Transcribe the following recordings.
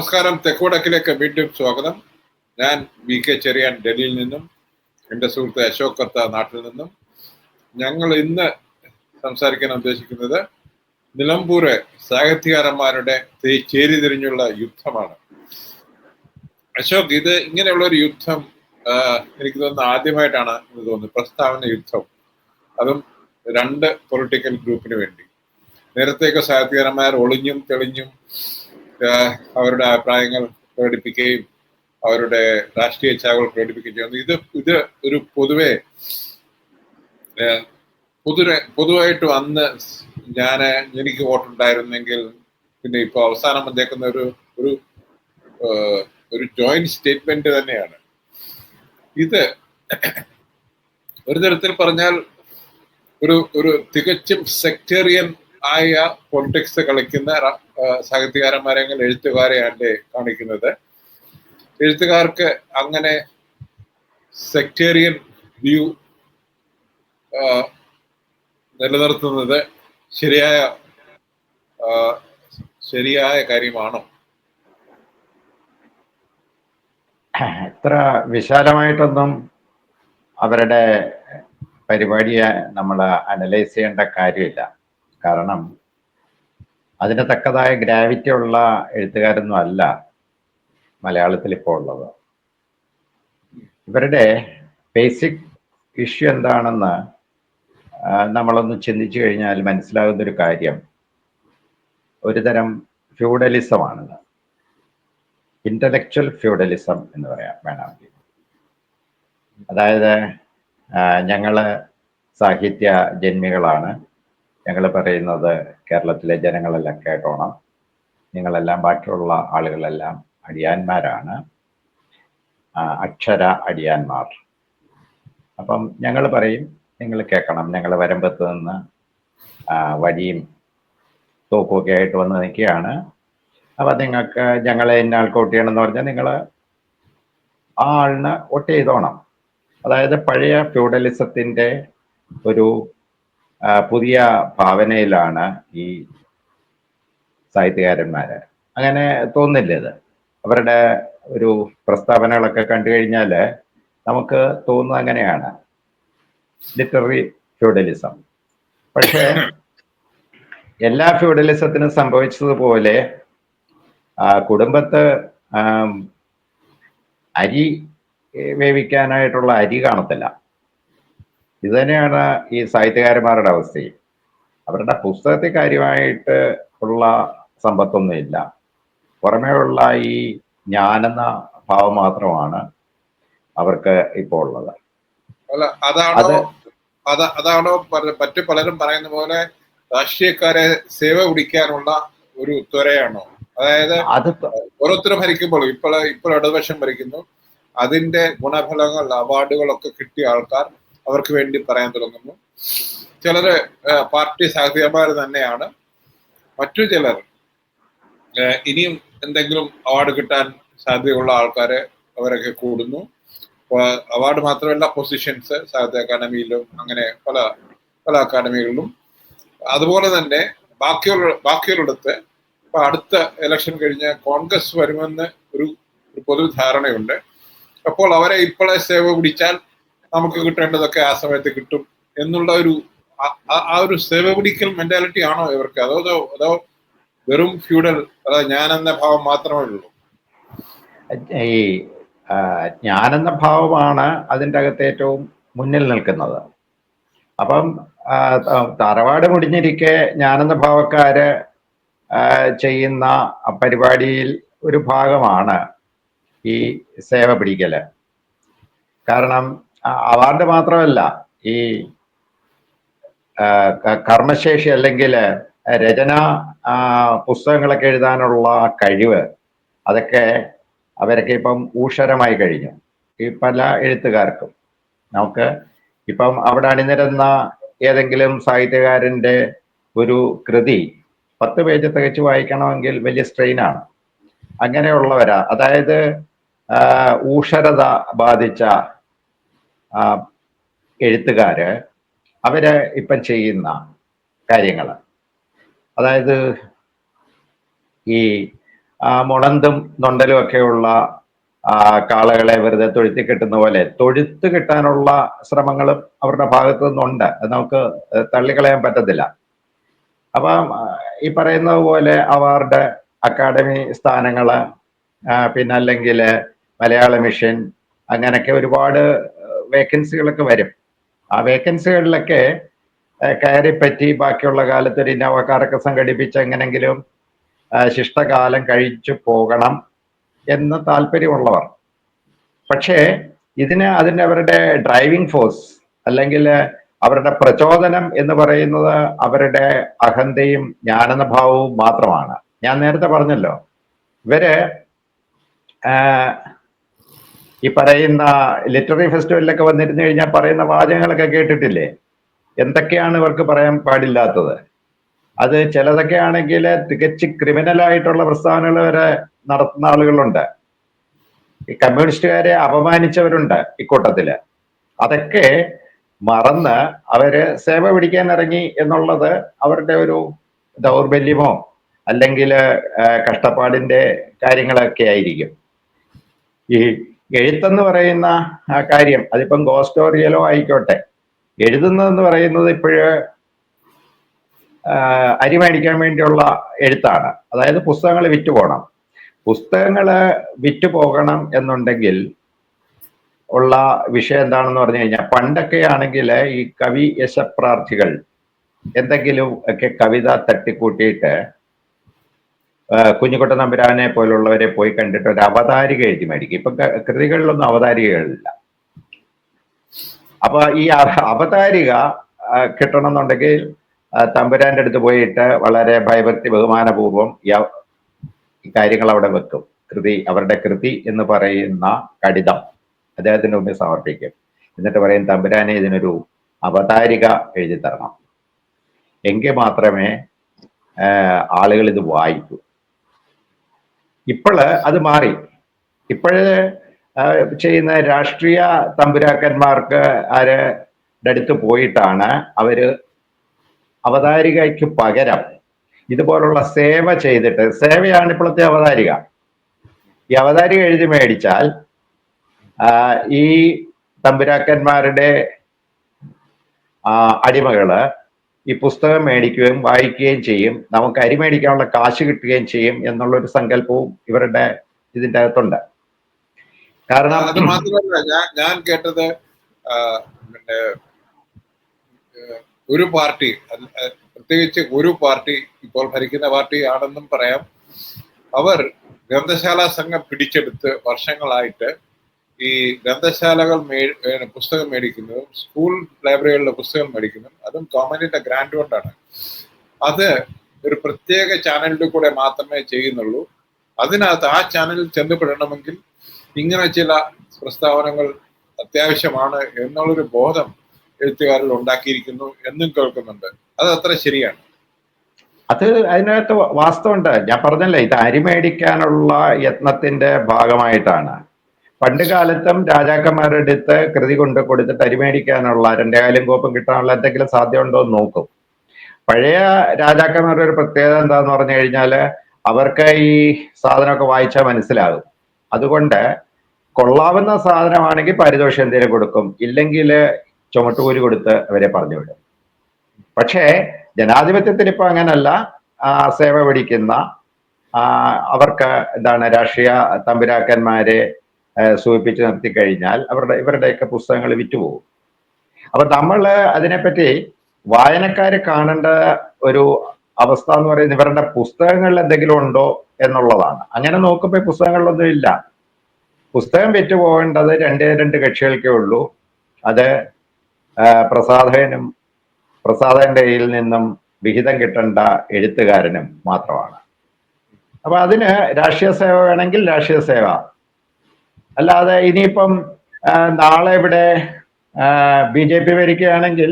നമസ്കാരം. തെക്കുവടക്കിലേക്ക് വീണ്ടും സ്വാഗതം. ഞാൻ വി കെ ചെറിയാൻ ഡൽഹിയിൽ നിന്നും എന്റെ സുഹൃത്ത് അശോക് കർത്ത നാട്ടിൽ നിന്നും. ഞങ്ങൾ ഇന്ന് സംസാരിക്കാൻ ഉദ്ദേശിക്കുന്നത് നിലമ്പൂര് സാഹിത്യകാരന്മാരുടെ ചേരി ചേരിതിരിഞ്ഞുള്ള യുദ്ധമാണ്. അശോക് ഇത് ഇങ്ങനെയുള്ള ഒരു യുദ്ധം എനിക്ക് തോന്നുന്നു ആദ്യമായിട്ടാണ് എന്ന് തോന്നുന്നു. പ്രസ്താവന യുദ്ധം. അതും രണ്ട് പൊളിറ്റിക്കൽ ഗ്രൂപ്പിന് വേണ്ടി. നേരത്തെയൊക്കെ സാഹിത്യകാരന്മാർ ഒളിഞ്ഞും തെളിഞ്ഞും അവരുടെ അഭിപ്രായങ്ങൾ പ്രകടിപ്പിക്കുകയും അവരുടെ രാഷ്ട്രീയ ഇച്ഛാകൾ പ്രകടിപ്പിക്കുകയും ചെയ്യുന്നു. ഇത് ഇത് ഒരു പൊതുവെ പൊതുവെ പൊതുവായിട്ട് അന്ന് ഞാൻ എനിക്ക് വോട്ടുണ്ടായിരുന്നെങ്കിൽ പിന്നെ ഇപ്പോൾ അവസാനം വന്നേക്കുന്ന ഒരു ഒരു ഒരു ജോയിന്റ് സ്റ്റേറ്റ്മെന്റ് തന്നെയാണ്. ഇത് ഒരു തരത്തിൽ പറഞ്ഞാൽ ഒരു ഒരു തികച്ചും സെക്ടേറിയൻ ആയ പൊളിറ്റിക്സ് കളിക്കുന്ന റ- എഴുത്തുകാരെയല്ലേ കാണിക്കുന്നത്. എഴുത്തുകാർക്ക് അങ്ങനെ സെക്ടേറിയൻ വ്യൂ നിലനിർത്തുന്നത് ശരിയായ ശരിയായ കാര്യമാണോ? ഇത്ര വിശാലമായിട്ടൊന്നും അവരുടെ പരിപാടിയെ നമ്മൾ അനലൈസ് ചെയ്യേണ്ട കാര്യമില്ല. കാരണം അതിന് തക്കതായ ഗ്രാവിറ്റി ഉള്ള എഴുത്തുകാരൊന്നും അല്ല മലയാളത്തിൽ ഇപ്പോൾ ഉള്ളത്. ഇവരുടെ ബേസിക് ഇഷ്യൂ എന്താണെന്ന് നമ്മളൊന്ന് ചിന്തിച്ചു കഴിഞ്ഞാൽ മനസ്സിലാകുന്ന ഒരു കാര്യം ഒരു തരം ഫ്യൂഡലിസമാണെന്ന്. ഇന്റലക്ച്വൽ ഫ്യൂഡലിസം എന്ന് പറയാം വേണമെങ്കിൽ. അതായത് ഞങ്ങൾ സാഹിത്യ ജന്മികളാണ്. ഞങ്ങൾ പറയുന്നത് കേരളത്തിലെ ജനങ്ങളെല്ലാം കേട്ടോണം. നിങ്ങളെല്ലാം ബാക്കിയുള്ള ആളുകളെല്ലാം അടിയാന്മാരാണ്. അക്ഷര അടിയാന്മാർ. അപ്പം ഞങ്ങൾ പറയും നിങ്ങൾ കേൾക്കണം. ഞങ്ങൾ വരമ്പത്ത് നിന്ന് വഴിയും തോക്കുമൊക്കെ ആയിട്ട് വന്ന് നിൽക്കുകയാണ്. അപ്പം നിങ്ങൾക്ക് ഞങ്ങളെ ഇന്ന ആൾക്ക് വോട്ട് ചെയ്യണമെന്ന് പറഞ്ഞാൽ നിങ്ങൾ ആ ആളിന് വോട്ട് ചെയ്തോണം. അതായത് പഴയ ഫ്യൂഡലിസത്തിന്റെ ഒരു പുതിയ ഭാവനയിലാണ് ഈ സാഹിത്യകാരന്മാര്. അങ്ങനെ തോന്നില്ല ഇത്? അവരുടെ ഒരു പ്രസ്താവനകളൊക്കെ കണ്ടു കഴിഞ്ഞാൽ നമുക്ക് തോന്നുന്നത് അങ്ങനെയാണ്. ലിറ്റററി ഫ്യൂഡലിസം പക്ഷേ എല്ലാ ഫ്യൂഡലിസത്തിനും സംഭവിച്ചതുപോലെ കുടുംബത്ത് അരി വേവിക്കാനായിട്ടുള്ള അരി കാണത്തില്ല. ഇത് തന്നെയാണ് ഈ സാഹിത്യകാരന്മാരുടെ അവസ്ഥയും അവരുടെ പുസ്തകത്തിൽ കാര്യമായിട്ട് ഉള്ള സമ്പത്തൊന്നുമില്ല പുറമേ ഉള്ള ഈ ഞാനെന്ന ഭാവം മാത്രമാണ് അവർക്ക് ഇപ്പോൾ ഉള്ളത്. അല്ല അതാണോ അത് അത അതാണോ മറ്റു പലരും പറയുന്ന പോലെ രാഷ്ട്രീയക്കാരെ സേവ പിടിക്കാനുള്ള ഒരു ത്വരയാണോ? അതായത് അത് ഓരോരുത്തരും ഓരോരുത്തർ ഭരിക്കുമ്പോൾ ഇപ്പോൾ ഇപ്പോൾ ഇടതുപക്ഷം ഭരിക്കുന്നു. അതിന്റെ ഗുണഫലങ്ങൾ അവാർഡുകളൊക്കെ കിട്ടിയ ആൾക്കാർ അവർക്ക് വേണ്ടി പറയാൻ തുടങ്ങുന്നു. ചിലര് പാർട്ടി സഹകരിമാർ തന്നെയാണ്. മറ്റു ചിലർ ഇനിയും എന്തെങ്കിലും അവാർഡ് കിട്ടാൻ സാധ്യതയുള്ള ആൾക്കാരെ അവരൊക്കെ കൂടുന്നു. അവാർഡ് മാത്രമല്ല പൊസിഷൻസ് സാഹിത്യ അക്കാദമിയിലും അങ്ങനെ പല പല അക്കാദമികളിലും അതുപോലെ തന്നെ ബാക്കിയുള്ള ബാക്കിയുള്ളിടത്ത് ഇപ്പൊ അടുത്ത ഇലക്ഷൻ കഴിഞ്ഞ് കോൺഗ്രസ് വരുമെന്ന് ഒരു ഒരു പൊതു ധാരണയുണ്ട് അപ്പോൾ അവരെ ഇപ്പോഴെ സേവ പിടിച്ചാൽ നമുക്ക് കിട്ടേണ്ടതൊക്കെ ആ സമയത്ത് കിട്ടും എന്നുള്ള ഒരു ആ- ഒരു സേവപിടിക്കൽ മെന്റാലിറ്റി ആണോ ഇവർക്ക്? അതോ അതോ വെറും ഫ്യൂഡൽ അതായത് ഞാൻ എന്ന ഭാവം മാത്രമേ ഉള്ളൂ? ഈ ഞാനെന്ന ഭാവമാണ് അതിന്റെ അകത്ത് ഏറ്റവും മുന്നിൽ നിൽക്കുന്നത്. അപ്പം തറവാട് മുടിഞ്ഞിരിക്കെ ഞാനെന്ന ഭാവക്കാര് ചെയ്യുന്ന പരിപാടിയിൽ ഒരു ഭാഗമാണ് ഈ സേവ പിടിക്കൽ കാരണം അവാർഡ് മാത്രമല്ല ഈ കർമ്മശേഷി അല്ലെങ്കിൽ രചന പുസ്തകങ്ങളൊക്കെ എഴുതാനുള്ള കഴിവ് അതൊക്കെ അവരൊക്കെ ഇപ്പം ഊഷരമായി കഴിഞ്ഞു. ഈ പല എഴുത്തുകാർക്കും. നമുക്ക് ഇപ്പം അവിടെ അണിനിരുന്ന ഏതെങ്കിലും സാഹിത്യകാരന്റെ ഒരു കൃതി പത്ത് പേജ് തികച്ച് വായിക്കണമെങ്കിൽ വലിയ സ്ട്രെയിനാണ്. അങ്ങനെയുള്ളവരാ അതായത് ഊഷരത ബാധിച്ച എഴുത്തുകാര് അവർ ഇപ്പം ചെയ്യുന്ന കാര്യങ്ങൾ അതായത് ഈ ആ, മുണന്തും നൊണ്ടലും ഒക്കെയുള്ള കാളകളെ വെറുതെ തൊഴുത്തി കെട്ടുന്ന പോലെ തൊഴുത്ത് കിട്ടാനുള്ള ശ്രമങ്ങളും അവരുടെ ഭാഗത്തു നിന്നുണ്ട്. നമുക്ക് തള്ളിക്കളയാൻ പറ്റത്തില്ല. അപ്പം ഈ പറയുന്നത് പോലെ അവാർഡ് അക്കാഡമി സ്ഥാനങ്ങൾ പിന്നെ അല്ലെങ്കിൽ മലയാള മിഷൻ അങ്ങനെയൊക്കെ ഒരുപാട് വേക്കൻസികളൊക്കെ വരും. ആ വേക്കൻസികളിലൊക്കെ കയറിപ്പറ്റി ബാക്കിയുള്ള കാലത്ത് ഒരു ഇന്നോവക്കാരൊക്കെ സംഘടിപ്പിച്ച് എങ്ങനെങ്കിലും ശിഷ്ടകാലം കഴിച്ചു പോകണം എന്ന് താല്പര്യമുള്ളവർ. പക്ഷേ ഇതിന് അതിന് അവരുടെ ഡ്രൈവിംഗ് ഫോഴ്സ് അല്ലെങ്കിൽ അവരുടെ പ്രചോദനം എന്ന് പറയുന്നത് അവരുടെ അഹന്തയും ജ്ഞാനഭാവവും മാത്രമാണ്. ഞാൻ നേരത്തെ പറഞ്ഞല്ലോ ഇവർ ഈ പറയുന്ന ലിറ്റററി ഫെസ്റ്റിവലിലൊക്കെ വന്നിരുന്നു കഴിഞ്ഞാൽ പറയുന്ന വാചകങ്ങളൊക്കെ കേട്ടിട്ടില്ലേ? എന്തൊക്കെയാണ് ഇവർക്ക് പറയാൻ പാടില്ലാത്തത്? അത് ചിലതൊക്കെ ആണെങ്കിൽ തികച്ച് ക്രിമിനൽ ആയിട്ടുള്ള പ്രസ്താവനകൾ വരെ നടത്തുന്ന ആളുകളുണ്ട്. ഈ കമ്മ്യൂണിസ്റ്റുകാരെ അപമാനിച്ചവരുണ്ട് ഇക്കൂട്ടത്തിൽ അതൊക്കെ മറന്ന് അവർ സേവ പിടിക്കാൻ ഇറങ്ങി എന്നുള്ളത് അവരുടെ ഒരു ദൗർബല്യമോ അല്ലെങ്കിൽ കഷ്ടപ്പാടിന്റെ കാര്യങ്ങളൊക്കെ ആയിരിക്കും. ഈ എഴുത്തെന്ന് പറയുന്ന ആ കാര്യം അതിപ്പം ഗോസ്റ്റോറിയലോ ആയിക്കോട്ടെ. എഴുതുന്നതെന്ന് പറയുന്നത് ഇപ്പോഴ് അരി മേടിക്കാൻ വേണ്ടിയുള്ള എഴുത്താണ്. അതായത് പുസ്തകങ്ങൾ വിറ്റ് പോകണം പുസ്തകങ്ങൾ വിറ്റ് പോകണം എന്നുണ്ടെങ്കിൽ ഉള്ള വിഷയം എന്താണെന്ന് പറഞ്ഞു കഴിഞ്ഞാൽ പണ്ടൊക്കെ ആണെങ്കിൽ ഈ കവി യശപ്രാർത്ഥികൾ എന്തെങ്കിലും ഒക്കെ കവിത തട്ടിക്കൂട്ടിയിട്ട് ആ, കുഞ്ഞിക്കുട്ടൻ നമ്പുരാനെ പോലുള്ളവരെ പോയി കണ്ടിട്ട് ഒരു അവതാരിക എഴുതി മേടിക്കും. ഇപ്പൊ കൃതികളിലൊന്നും അവതാരികകളില്ല. അപ്പൊ ഈ അവതാരിക കിട്ടണം കിട്ടണമെന്നുണ്ടെങ്കിൽ തമ്പുരാന്റെ അടുത്ത് പോയിട്ട് വളരെ ഭയഭക്തി ബഹുമാനപൂർവം ഈ കാര്യങ്ങൾ അവിടെ വെക്കും. കൃതി അവരുടെ കൃതി എന്ന് പറയുന്ന കടിതം അദ്ദേഹത്തിന്റെ മുമ്പിൽ സമർപ്പിക്കും. എന്നിട്ട് പറയും തമ്പുരാനെ ഇതിനൊരു അവതാരിക എഴുതി തരണം എങ്കിൽ മാത്രമേ ആളുകൾ ഇത് വായിക്കൂ. ഇപ്പോൾ അത് മാറി. ഇപ്പോഴ് ചെയ്യുന്ന രാഷ്ട്രീയ തമ്പുരാക്കന്മാർക്ക് ആരുടെ അടുത്ത് പോയിട്ടാണ് അവർ അവതാരികയ്ക്ക് പകരം ഇതുപോലുള്ള സേവ ചെയ്തിട്ട് സേവയാണ് ഇപ്പോഴത്തെ അവതാരിക. ഈ അവതാരിക എഴുതി മേടിച്ചാൽ ഈ തമ്പുരാക്കന്മാരുടെ അടിമകൾ ഈ പുസ്തകം മേടിക്കുകയും വായിക്കുകയും ചെയ്യും. നമുക്ക് അരി മേടിക്കാനുള്ള കാശ് കിട്ടുകയും ചെയ്യും എന്നുള്ള ഒരു സങ്കല്പവും ഇവരുടെ ഇതിന്റെ അകത്തുണ്ട്. കാരണം അത് മാത്രമല്ല ഞാൻ ഞാൻ കേട്ടത് പിന്നെ ഒരു പാർട്ടി പ്രത്യേകിച്ച് ഒരു പാർട്ടി ഇപ്പോൾ ഭരിക്കുന്ന പാർട്ടി ആണെന്നും പറയാം. അവർ ഗ്രന്ഥശാല സംഘം പിടിച്ചെടുത്ത് വർഷങ്ങളായിട്ട് ഈ ഗ്രന്ഥശാലകൾ പുസ്തകം മേടിക്കുന്നതും സ്കൂൾ ലൈബ്രറികളിലെ പുസ്തകം മേടിക്കുന്നതും അതും ഗവൺമെന്റിന്റെ ഗ്രാന്റ് കൊണ്ടാണ്. അത് ഒരു പ്രത്യേക ചാനലിൽ കൂടെ മാത്രമേ ചെയ്യുന്നുള്ളൂ. അതിനകത്ത് ആ ചാനലിൽ ചെന്നപ്പെടണമെങ്കിൽ ഇങ്ങനെ ചില പ്രസ്താവനകൾ അത്യാവശ്യമാണ് എന്നുള്ളൊരു ബോധം എഴുത്തുകാരിൽ ഉണ്ടാക്കിയിരിക്കുന്നു എന്നും കേൾക്കുന്നുണ്ട്. അത് അത്ര ശരിയാണ്. അത് അതിനകത്ത് വാസ്തവമുണ്ട് ഞാൻ പറഞ്ഞല്ലേ ഇത് അരി മേടിക്കാനുള്ള യത്നത്തിന്റെ ഭാഗമായിട്ടാണ്. പണ്ട് കാലത്തും രാജാക്കന്മാരുടെ അടുത്ത് കൃതി കൊണ്ട് കൊടുത്തിട്ട് അരിമേടിക്കാനുള്ള രണ്ട് രണ്ടേകാലും കോപ്പും കിട്ടാനുള്ള എന്തെങ്കിലും സാധ്യതയുണ്ടോ എന്ന് നോക്കും. പഴയ രാജാക്കന്മാരുടെ ഒരു പ്രത്യേകത എന്താന്ന് പറഞ്ഞു കഴിഞ്ഞാൽ അവർക്ക് ഈ സാധനമൊക്കെ വായിച്ചാൽ മനസ്സിലാകും. അതുകൊണ്ട് കൊള്ളാവുന്ന സാധനമാണെങ്കിൽ പരിദോഷം എന്തെങ്കിലും കൊടുക്കും. ഇല്ലെങ്കിൽ ചുമട്ടുകൂലി കൊടുത്ത് അവരെ പറഞ്ഞു വിടും. പക്ഷേ ജനാധിപത്യത്തിന് ഇപ്പൊ അങ്ങനല്ല. സേവ പിടിക്കുന്ന അവർക്ക് എന്താണ് രാഷ്ട്രീയ തമ്പുരാക്കന്മാരെ സൂചിപ്പിച്ച് നിർത്തി കഴിഞ്ഞാൽ അവരുടെ ഇവരുടെയൊക്കെ പുസ്തകങ്ങൾ വിറ്റുപോകും. അപ്പൊ നമ്മൾ അതിനെപ്പറ്റി വായനക്കാര് കാണേണ്ട ഒരു അവസ്ഥ എന്ന് പറയുന്നത് ഇവരുടെ പുസ്തകങ്ങളിൽ എന്തെങ്കിലും ഉണ്ടോ എന്നുള്ളതാണ്. അങ്ങനെ നോക്കുമ്പോൾ പുസ്തകങ്ങളിലൊന്നും ഇല്ല. പുസ്തകം വിറ്റുപോകേണ്ടത് രണ്ടേ രണ്ട് കക്ഷികൾക്കേ ഉള്ളൂ. അത് പ്രസാധകനും പ്രസാധകന്റെ കയ്യിൽ നിന്നും വിഹിതം കിട്ടേണ്ട എഴുത്തുകാരനും മാത്രമാണ്. അപ്പൊ അതിന് രാഷ്ട്രീയ സേവ വേണമെങ്കിൽ രാഷ്ട്രീയ സേവ അല്ലാതെ ഇനിയിപ്പം നാളെ ഇവിടെ ബി ജെ പി ഭരിക്കുകയാണെങ്കിൽ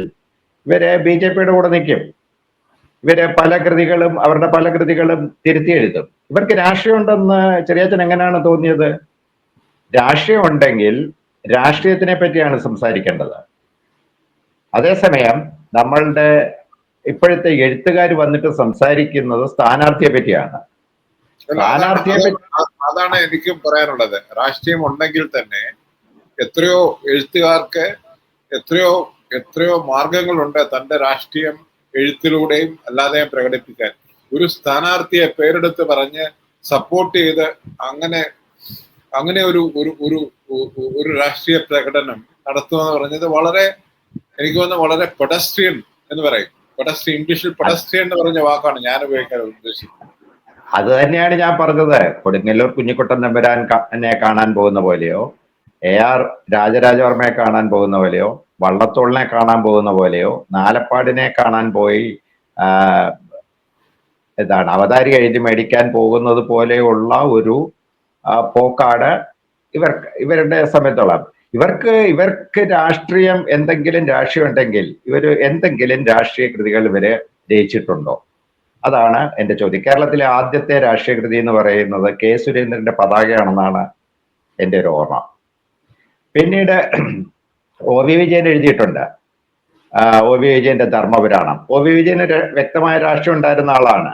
ഇവർ ബി ജെ പിയുടെ കൂടെ നിൽക്കും. ഇവരെ പല കൃതികളും അവരുടെ പല കൃതികളും തിരുത്തി എഴുതും. ഇവർക്ക് രാഷ്ട്രീയം ഉണ്ടെന്ന് ചെറിയച്ഛൻ എങ്ങനെയാണ് തോന്നിയത്? രാഷ്ട്രീയം ഉണ്ടെങ്കിൽ രാഷ്ട്രീയത്തിനെ പറ്റിയാണ് സംസാരിക്കേണ്ടത്. അതേസമയം നമ്മളുടെ ഇപ്പോഴത്തെ എഴുത്തുകാർ വന്നിട്ട് സംസാരിക്കുന്നത് സ്ഥാനാർത്ഥിയെ പറ്റിയാണ്. സ്ഥാനാർത്ഥിയെ അത് അതാണ് എനിക്കും പറയാനുള്ളത്. രാഷ്ട്രീയം ഉണ്ടെങ്കിൽ തന്നെ എത്രയോ എഴുത്തുകാർക്ക് എത്രയോ എത്രയോ മാർഗങ്ങളുണ്ട് തന്റെ രാഷ്ട്രീയം എഴുത്തിലൂടെയും അല്ലാതെയും പ്രകടിപ്പിക്കാൻ. ഒരു സ്ഥാനാർത്ഥിയെ പേരെടുത്ത് പറഞ്ഞ് സപ്പോർട്ട് ചെയ്ത് അങ്ങനെ അങ്ങനെ ഒരു ഒരു ഒരു ഒരു- ഒരു രാഷ്ട്രീയ പ്രകടനം നടത്തുക എന്ന് പറഞ്ഞത് വളരെ എനിക്ക് തോന്നുന്നു വളരെ പെഡസ്ട്രിയൻ എന്ന് പറയും. പെഡസ്ട്രിയൻ ഇംഗ്ലീഷിൽ പെഡസ്ട്രിയൻ എന്ന് പറഞ്ഞ വാക്കാണ് ഞാൻ ഉപയോഗിക്കാൻ ഉദ്ദേശിക്കുന്നത്. അത് തന്നെയാണ് ഞാൻ പറഞ്ഞത്. കൊടുങ്ങല്ലൂർ കുഞ്ഞിക്കുട്ടൻ നമ്പരാൻ എന്നെ കാണാൻ പോകുന്ന പോലെയോ എ ആർ രാജരാജവർമ്മയെ കാണാൻ പോകുന്ന പോലെയോ വള്ളത്തോളിനെ കാണാൻ പോകുന്ന പോലെയോ നാലപ്പാടിനെ കാണാൻ പോയി എന്താണ് അവതാരി കഴിഞ്ഞ് മേടിക്കാൻ പോകുന്നത് പോലെയുള്ള ഒരു പോക്കാട് ഇവർ ഇവരുടെ സമയത്തോളം. ഇവർക്ക് ഇവർക്ക് രാഷ്ട്രീയം എന്തെങ്കിലും രാഷ്ട്രീയം ഉണ്ടെങ്കിൽ ഇവർ എന്തെങ്കിലും രാഷ്ട്രീയ കൃതികൾ ഇവർ രചിച്ചിട്ടുണ്ടോ? അതാണ് എന്റെ ചോദ്യം. കേരളത്തിലെ ആദ്യത്തെ രാഷ്ട്രീയ കൃതി എന്ന് പറയുന്നത് കെ സുരേന്ദ്രന്റെ പതാകയാണെന്നാണ് എന്റെ ഒരു ഓർമ്മ. പിന്നീട് ഒ വി വിജയൻ എഴുതിയിട്ടുണ്ട്. ഒ വി വിജയന്റെ ധർമ്മപുരാണം. ഒ വി വിജയന് വ്യക്തമായ രാഷ്ട്രീയം ഉണ്ടായിരുന്ന ആളാണ്.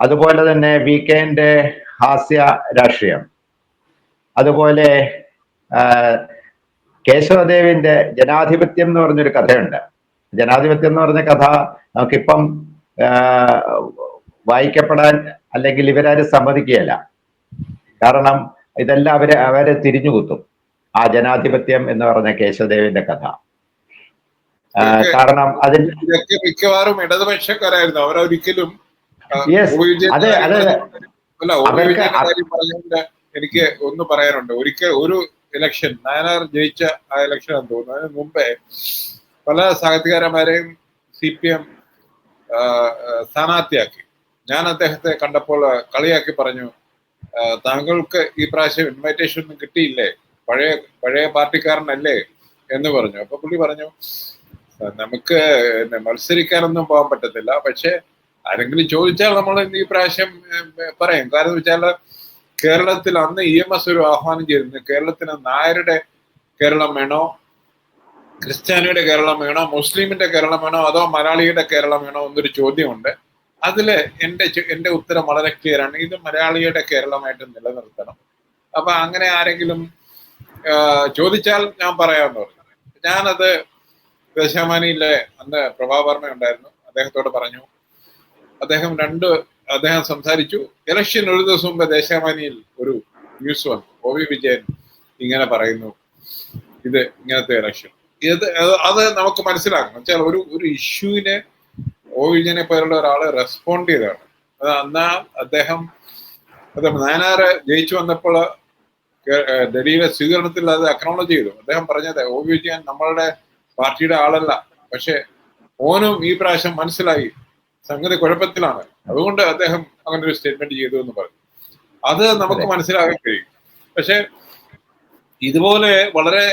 അതുപോലെ തന്നെ വി കെന്റെ ഹാസ്യ രാഷ്ട്രീയം. അതുപോലെ കേശവദേവിന്റെ ജനാധിപത്യം എന്ന് പറഞ്ഞൊരു കഥയുണ്ട്. ജനാധിപത്യം എന്ന് പറഞ്ഞ കഥ നമുക്കിപ്പം വായിക്കപ്പെടാൻ അല്ലെങ്കിൽ ഇവരാരും സമ്മതിക്കുകയല്ല. കാരണം ഇതെല്ലാം അവരെ അവരെ തിരിഞ്ഞുകുത്തും ആ ജനാധിപത്യം എന്ന് പറഞ്ഞ കേശവദേവിന്റെ കഥ. കാരണം അതിൽ മിക്കവാറും ഇടതുപക്ഷക്കാരായിരുന്നു. അവരൊരിക്കലും അതെ, അതെ. എനിക്ക് ഒന്ന് പറയാനുണ്ട്. ഒരിക്കൽ ഒരു ഇലക്ഷൻ നായനാർ ജയിച്ച ആ ഇലക്ഷൻ എന്ന് തോന്നുന്നു. അതിന് മുമ്പേ പല സാഹിത്യകാരന്മാരെയും സി പി എം സ്ഥാനാർത്ഥിയാക്കി. ഞാൻ അദ്ദേഹത്തെ കണ്ടപ്പോൾ കളിയാക്കി പറഞ്ഞു താങ്കൾക്ക് ഈ പ്രാവശ്യം ഇൻവൈറ്റേഷൻ ഒന്നും കിട്ടിയില്ലേ? പഴയ പഴയ പാർട്ടിക്കാരനല്ലേ എന്ന് പറഞ്ഞു. അപ്പൊ പുള്ളി പറഞ്ഞു നമുക്ക് മത്സരിക്കാനൊന്നും പോകാൻ പറ്റത്തില്ല. പക്ഷെ ആരെങ്കിലും ചോദിച്ചാൽ നമ്മൾ ഈ പ്രാവശ്യം പറയും. കാരണം വെച്ചാൽ കേരളത്തിൽ അന്ന് ഇ എം എസ് ഒരു ആഹ്വാനം ചെയ്തിരുന്നു. കേരളത്തിന് നായരുടെ കേരളം വേണോ? ക്രിസ്ത്യാനിയുടെ കേരളം വേണോ മുസ്ലിമിന്റെ കേരളം വേണോ അതോ മലയാളിയുടെ കേരളം വേണോ എന്നൊരു ചോദ്യമുണ്ട്. അതിൽ എന്റെ എന്റെ ഉത്തരം വളരെ ക്ലിയർ ആണ്. ഇത് മലയാളിയുടെ കേരളമായിട്ട് നിലനിർത്തണം. അപ്പൊ അങ്ങനെ ആരെങ്കിലും ചോദിച്ചാൽ ഞാൻ പറയാമെന്ന് പറഞ്ഞു. ഞാനത് ദശാമാനിയിലെ അന്ന് പ്രഭാവർമ്മ ഉണ്ടായിരുന്നു. അദ്ദേഹത്തോട് പറഞ്ഞു. അദ്ദേഹം രണ്ട് അദ്ദേഹം സംസാരിച്ചു. ഇലക്ഷൻ ഒരു ദിവസം മുമ്പ് ദേശാമാനിയിൽ ഒരു ന്യൂസ് വന്നു. ഒ വി വിജയൻ ഇങ്ങനെ പറയുന്നു. ഇത് ഇങ്ങനത്തെ ഇലക്ഷൻ. ഇത് അത് നമുക്ക് മനസ്സിലാക്കണം. വെച്ചാൽ ഒരു ഒരു ഇഷ്യൂവിനെ ഒ വിജയനെ പോലുള്ള ഒരാൾ റെസ്പോണ്ട് ചെയ്തതാണ് അന്നാ അദ്ദേഹം അത് ജയിച്ചു വന്നപ്പോൾ ഡൽഹിയിലെ സ്വീകരണത്തിൽ അത് അക്നോളജ് ചെയ്തു. അദ്ദേഹം പറഞ്ഞത് ഒ വിജയൻ നമ്മളുടെ പാർട്ടിയുടെ ആളല്ല. പക്ഷെ ഓനും ഈ പ്രാവശ്യം മനസ്സിലായി. സംഗതി കുഴപ്പത്തിലാണ്. അതുകൊണ്ട് അദ്ദേഹം അങ്ങനെ ഒരു സ്റ്റേറ്റ്മെന്റ് ചെയ്തു എന്ന് പറഞ്ഞു. അത് നമുക്ക് മനസ്സിലാക്കാൻ കഴിയും. പക്ഷെ ഇതുപോലെ വളരെ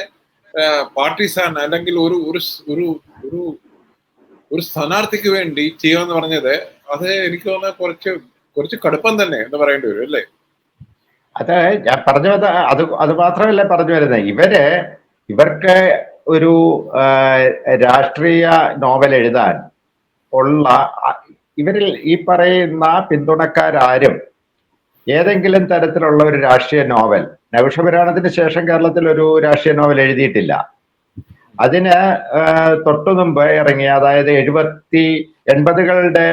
പാർട്ടിസാൻ അല്ലെങ്കിൽ ഒരു ഒരു ഒരു ഒരു സ്ഥാനാർത്ഥിക്ക് വേണ്ടി ചെയ്യുമെന്ന് പറഞ്ഞത് അത് എനിക്ക് തോന്നുന്നത് കുറച്ച് കുറച്ച് കടുപ്പം തന്നെ എന്ന് പറയേണ്ടി വരും അല്ലേ? അത് ഞാൻ പറഞ്ഞു അത് അത് മാത്രമല്ല പറഞ്ഞു വരുന്നത്. ഇവർ ഇവർക്ക് ഒരു രാഷ്ട്രീയ നോവൽ എഴുതാൻ ഉള്ള ഇവരിൽ ഈ പറയുന്ന പിന്തുണക്കാരും ഏതെങ്കിലും തരത്തിലുള്ള ഒരു രാഷ്ട്രീയ നോവൽ നൗഷപുരാണത്തിന് ശേഷം കേരളത്തിൽ ഒരു രാഷ്ട്രീയ നോവൽ എഴുതിയിട്ടില്ല. അതിന് തൊട്ടു മുമ്പ് ഇറങ്ങിയ അതായത് എഴുപത്തി എൺപതുകളുടെ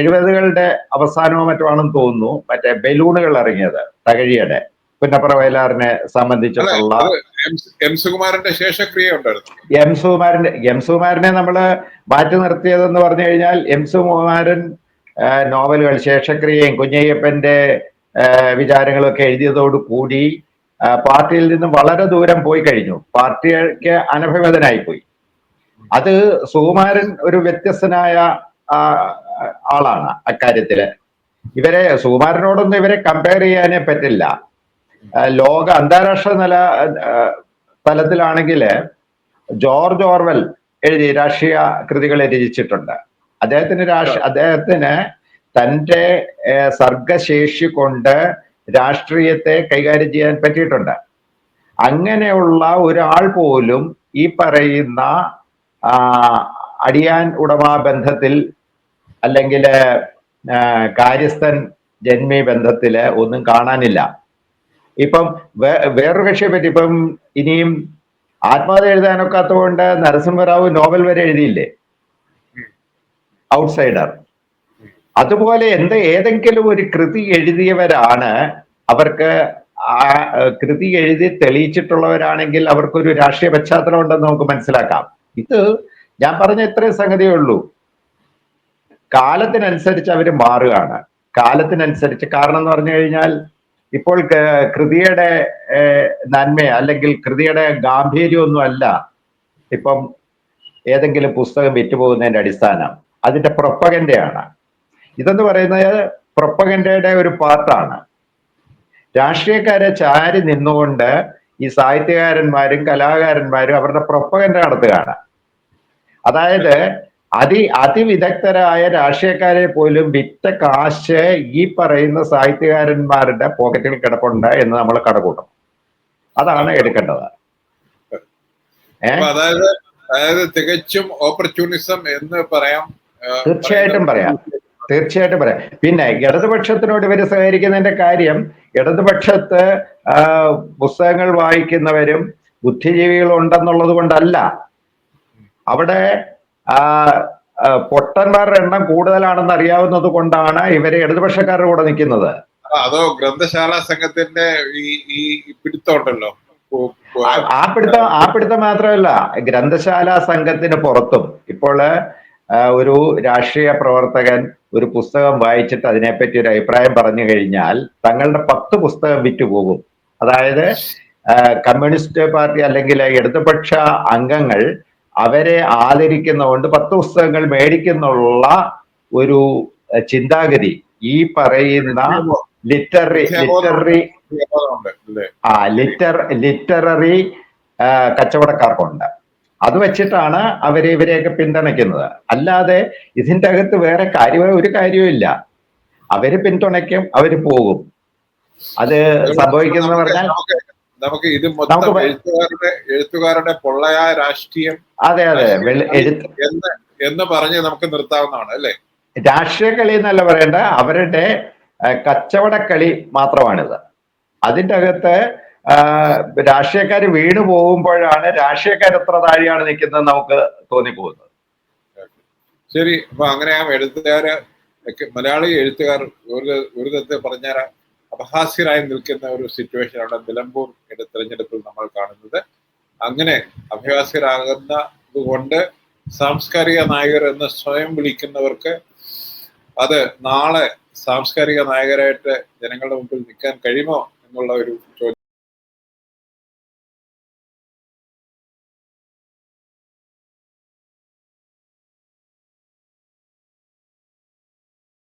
എഴുപതുകളുടെ അവസാനമോ മറ്റോ ആണെന്ന് തോന്നുന്നു. മറ്റേ ബലൂണുകൾ ഇറങ്ങിയത് തകഴിയുടെ പുന്നപ്പുറ വയലാറിനെ സംബന്ധിച്ചിട്ടുള്ള എം സുകുമാരന്റെ ശേഷക്രിയ ഉണ്ടായിരുന്നു. എം സുകുമാരന്റെ എം സുകുമാരനെ നമ്മൾ മാറ്റി നിർത്തിയതെന്ന് പറഞ്ഞു കഴിഞ്ഞാൽ എം സുകുമാരൻ നോവലുകൾ ശേഷക്രിയയും കുഞ്ഞയ്യപ്പന്റെ വിചാരങ്ങളൊക്കെ എഴുതിയതോട് കൂടി പാർട്ടിയിൽ നിന്നും വളരെ ദൂരം പോയി കഴിഞ്ഞു. പാർട്ടിക്ക് അനഭിമതനായി പോയി അത് സുകുമാരൻ ഒരു വ്യത്യസ്തനായ ആളാണ് അക്കാര്യത്തിൽ. ഇവരെ സുകുമാരനോടൊന്നും ഇവരെ കമ്പയർ ചെയ്യാനേ പറ്റില്ല. ലോക അന്താരാഷ്ട്ര നില തലത്തിലാണെങ്കിൽ ജോർജ് ഓർവൽ എഴുതി രാഷ്ട്രീയ കൃതികളെ രചിച്ചിട്ടുണ്ട്. അദ്ദേഹത്തിന് രാഷ്ട്ര അദ്ദേഹത്തിന് തന്റെ ഏഹ്, സർഗശേഷി കൊണ്ട് രാഷ്ട്രീയത്തെ കൈകാര്യം ചെയ്യാൻ പറ്റിയിട്ടുണ്ട്. അങ്ങനെയുള്ള ഒരാൾ പോലും ഈ പറയുന്ന അടിയാൻ ഉടമ ബന്ധത്തിൽ അല്ലെങ്കിൽ കാര്യസ്ഥൻ ജന്മി ബന്ധത്തിൽ ഒന്നും കാണാനില്ല. ഇപ്പം വേ- വേറൊരു കക്ഷിയെ പറ്റി ഇപ്പം ഇനിയും ആത്മകഥ എഴുതാനൊക്കാത്തതുകൊണ്ട് നരസിംഹറാവു നോവൽ വരെ എഴുതിയില്ലേ? ഔട്ട്സൈഡർ. അതുപോലെ എന്ത് ഏതെങ്കിലും ഒരു കൃതി എഴുതിയവരാണ് അവർക്ക് ആ കൃതി എഴുതി തെളിയിച്ചിട്ടുള്ളവരാണെങ്കിൽ അവർക്കൊരു രാഷ്ട്രീയ പശ്ചാത്തലം ഉണ്ടെന്ന് നമുക്ക് മനസ്സിലാക്കാം. ഇത് ഞാൻ പറഞ്ഞ ഇത്രയും സംഗതിയേ ഉള്ളൂ. കാലത്തിനനുസരിച്ച് അവർ മാറുകയാണ്. കാലത്തിനനുസരിച്ച് കാരണം എന്ന് പറഞ്ഞു കഴിഞ്ഞാൽ ഇപ്പോൾ കൃതിയുടെ നന്മ അല്ലെങ്കിൽ കൃതിയുടെ ഗാംഭീര്യമൊന്നും അല്ല ഇപ്പം ഏതെങ്കിലും പുസ്തകം വിറ്റുപോകുന്നതിന്റെ അടിസ്ഥാനം. അതിന്റെ പ്രൊപ്പഗൻഡയാണ്. ഇതെന്ന് പറയുന്നത് പ്രൊപ്പഗൻഡയുടെ ഒരു പാർട്ടാണ് രാഷ്ട്രീയക്കാരെ ചാരി നിന്നുകൊണ്ട് ഈ സാഹിത്യകാരന്മാരും കലാകാരന്മാരും അവരുടെ പ്രൊപ്പഗൻഡ നടത്തുകയാണ്. അതായത് അതി അതിവിദഗ്ധരായ രാഷ്ട്രീയക്കാരെ പോലും വിറ്റ കാശ് ഈ പറയുന്ന സാഹിത്യകാരന്മാരുടെ പോക്കറ്റിൽ കിടപ്പുണ്ട് എന്ന് നമ്മൾ കടകൂട്ടും അതാണ് എടുക്കേണ്ടത്. അതായത് അതായത് തികച്ചും ഓപ്പർച്യൂണിസം എന്ന് പറയാം തീർച്ചയായിട്ടും പറയാം. തീർച്ചയായിട്ടും പറയാം. പിന്നെ ഇടതുപക്ഷത്തിനോട് ഇവർ സഹകരിക്കുന്നതിന്റെ കാര്യം ഇടതുപക്ഷത്ത് പുസ്തകങ്ങൾ വായിക്കുന്നവരും ബുദ്ധിജീവികൾ ഉണ്ടെന്നുള്ളത് കൊണ്ടല്ല. അവിടെ പൊട്ടന്മാരുടെ എണ്ണം കൂടുതലാണെന്ന് അറിയാവുന്നത് കൊണ്ടാണ് ഇവർ ഇടതുപക്ഷക്കാരുടെ കൂടെ നിൽക്കുന്നത്. അതോ ഗ്രന്ഥശാല സംഘത്തിന്റെ ഈ ഈ പിടുത്തം ഉണ്ടല്ലോ? ആ- ആ പിടുത്തം ആ പിടുത്തം മാത്രമല്ല ഗ്രന്ഥശാല സംഘത്തിന് പുറത്തും. ഇപ്പോൾ ഒരു രാഷ്ട്രീയ പ്രവർത്തകൻ ഒരു പുസ്തകം വായിച്ചിട്ട് അതിനെപ്പറ്റി ഒരു അഭിപ്രായം പറഞ്ഞു കഴിഞ്ഞാൽ തങ്ങളുടെ പത്ത് പുസ്തകം വിറ്റുപോകും അതായത് കമ്മ്യൂണിസ്റ്റ് പാർട്ടി അല്ലെങ്കിൽ ഇടതുപക്ഷ അംഗങ്ങൾ അവരെ ആദരിക്കുന്നതുകൊണ്ട് പത്ത് പുസ്തകങ്ങൾ മേടിക്കുന്നുള്ള ഒരു ചിന്താഗതി ഈ പറയുന്ന ലിറ്റററി ലിറ്റററി ആ ലിറ്റർ ലിറ്റററി കച്ചവടക്കാർക്കുണ്ട്. അത് വെച്ചിട്ടാണ് അവരെ ഇവരെയൊക്കെ പിന്തുണയ്ക്കുന്നത്. അല്ലാതെ ഇതിന്റെ അകത്ത് വേറെ കാര്യമായ ഒരു കാര്യവുമില്ല അവർ പിന്തുണയ്ക്കും അവർ പോകും. അത് സംഭവിക്കുന്നത് പറഞ്ഞാൽ നമുക്ക് ഇത് മൊത്തം എഴുത്തുകാരുടെ എഴുത്തുകാരുടെ പൊള്ളയായ രാഷ്ട്രീയം. അതെ അതെ. എന്ന് എന്ന് പറഞ്ഞ് നമുക്ക് നിർത്താവുന്നതാണ് അല്ലേ? രാഷ്ട്രീയ കളി എന്നല്ല പറയേണ്ട. അവരുടെ കച്ചവടക്കളി മാത്രമാണിത്. അതിന്റെ അകത്ത് രാഷ്ട്രീയക്കാർ വീണു പോകുമ്പോഴാണ് രാഷ്ട്രീയക്കാർ എത്ര താഴെയാണ് നിൽക്കുന്നത് നമുക്ക് തോന്നിപ്പോകുന്നത്. ശരി അപ്പൊ അങ്ങനെ ആ എഴുത്തുകാര് മലയാളി എഴുത്തുകാർ ഒരു ഒരു തരത്തിൽ പറഞ്ഞാൽ അപഹാസ്യരായി നിൽക്കുന്ന ഒരു സിറ്റുവേഷൻ അവിടെ നിലമ്പൂർ തിരഞ്ഞെടുപ്പിൽ നമ്മൾ കാണുന്നത്. അങ്ങനെ അഭിഭാസ്യരാകുന്നത് കൊണ്ട് സാംസ്കാരിക നായകർ എന്ന് സ്വയം വിളിക്കുന്നവർക്ക് അത് നാളെ സാംസ്കാരിക നായകരായിട്ട് ജനങ്ങളുടെ മുമ്പിൽ നിൽക്കാൻ കഴിയുമോ എന്നുള്ള ഒരു ചോദ്യം